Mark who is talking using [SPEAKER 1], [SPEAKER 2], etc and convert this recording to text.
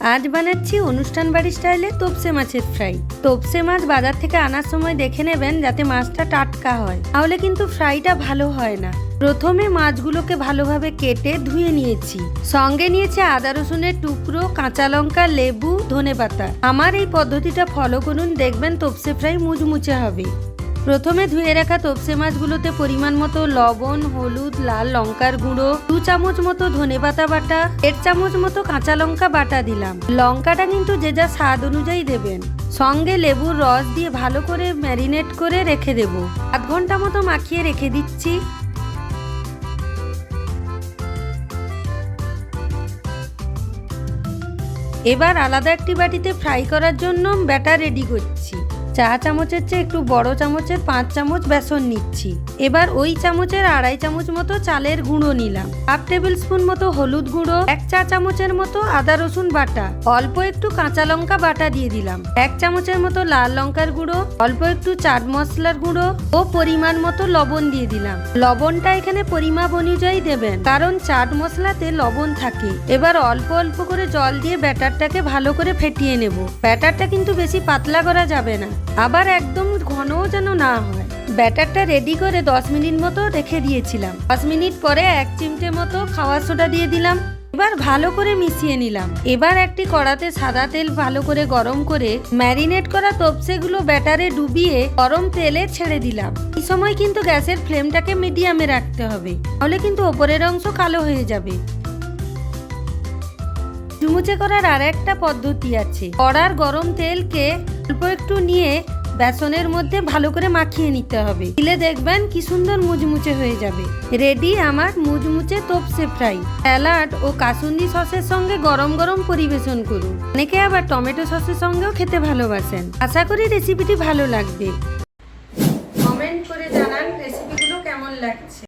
[SPEAKER 1] আজ বানাচ্ছি অনুষ্ঠান বাড়ি স্টাইলে তোপসে মাছের ফ্রাই। তোপসে মাছ বাজার থেকে আনার সময় দেখে নেবেন যাতে মাছটা টাটকা হয়। তাহলে কিন্তু ফ্রাইটা ভালো হয় না। প্রথমে মাছগুলোকে ভালোভাবে কেটে ধুয়ে নিয়েছি। সঙ্গে নিয়েছি আদা রসুনের টুকরো, কাঁচা লঙ্কা, লেবু, ধনেপাতা। আমার এই পদ্ধতিটা ফলো করুন, দেখবেন তোপসে ফ্রাই মুচমুচে হবে। প্রথমে ধুয়ে রাখা তোপসে মাছগুলোতে পরিমাণ মতো লবণ, হলুদ, লাল লঙ্কার গুঁড়ো, দু চামচ মতো ধনেপাতা বাটা, দেড় চামচ মতো কাঁচা লঙ্কা বাটা দিলাম। লঙ্কাটা কিন্তু যে যা স্বাদ অনুযায়ী দেবেন। সঙ্গে লেবুর রস দিয়ে ভালো করে ম্যারিনেট করে রেখে দেব। আধ ঘণ্টা মতো মাখিয়ে রেখে দিচ্ছি। এবার আলাদা একটি বাটিতে ফ্রাই করার জন্য ব্যাটার রেডি করছি। চা চামচের চেয়ে একটু বড় চামচের পাঁচ চামচ বেসন নিচ্ছি। এবার ওই চামচের আড়াই চামচ মতো চালের গুঁড়ো নিলাম। হাফ টেবিল স্পুন মতো হলুদ গুঁড়ো, এক চা চামচের মতো আদা রসুন বাটা, অল্প একটু কাঁচা লঙ্কা বাটা দিয়ে দিলাম। এক চামচের মতো লাল লঙ্কার গুঁড়ো, অল্প একটু চাট মশলার গুঁড়ো ও পরিমাণ মতো লবণ দিয়ে দিলাম। লবণটা এখানে পরিমাপ অনুযায়ী দেবেন, কারণ চাট মশলাতে লবণ থাকে। এবার অল্প অল্প করে জল দিয়ে ব্যাটারটাকে ভালো করে ফেটিয়ে নেব। ব্যাটারটা কিন্তু বেশি পাতলা করা যাবে না। আবার একদম ঘনও যেন না হয়। ব্যাটারটা রেডি করে দশ মিনিট মতো রেখে দিয়েছিলাম। দশ মিনিট পরে এক চিমটে মতো খাওয়ার সোডা দিয়ে দিলাম। এবার ভালো করে মিশিয়ে নিলাম। এবার একটি কড়াতে সাদা তেল ভালো করে গরম করে ম্যারিনেট করা তপসেগুলো ব্যাটারে ডুবিয়ে গরম তেলে ছেড়ে দিলাম। এই সময় কিন্তু গ্যাসের ফ্লেমটাকে মিডিয়ামে রাখতে হবে। তাহলে কিন্তু ওপরের অংশ কালো হয়ে যাবে। চুমুচে করার আর একটা পদ্ধতি আছে। কড়ার গরম তেলকে অল্প একটু নিয়ে বেসনের মধ্যে ভালো করে মাখিয়ে নিতে হবে। দিলে দেখবেন কি সুন্দর মুচমুচে হয়ে যাবে। রেডি আমার মুচমুচে তোপসে ফ্রাই। স্যালাড ও কাসুন্দি সসের সঙ্গে গরম গরম পরিবেশন করুন। অনেকে আবার টমেটো সসের সঙ্গেও খেতে ভালোবাসেন। আশা করি রেসিপিটি ভালো লাগবে। কমেন্ট করে জানান রেসিপিগুলো কেমন লাগছে।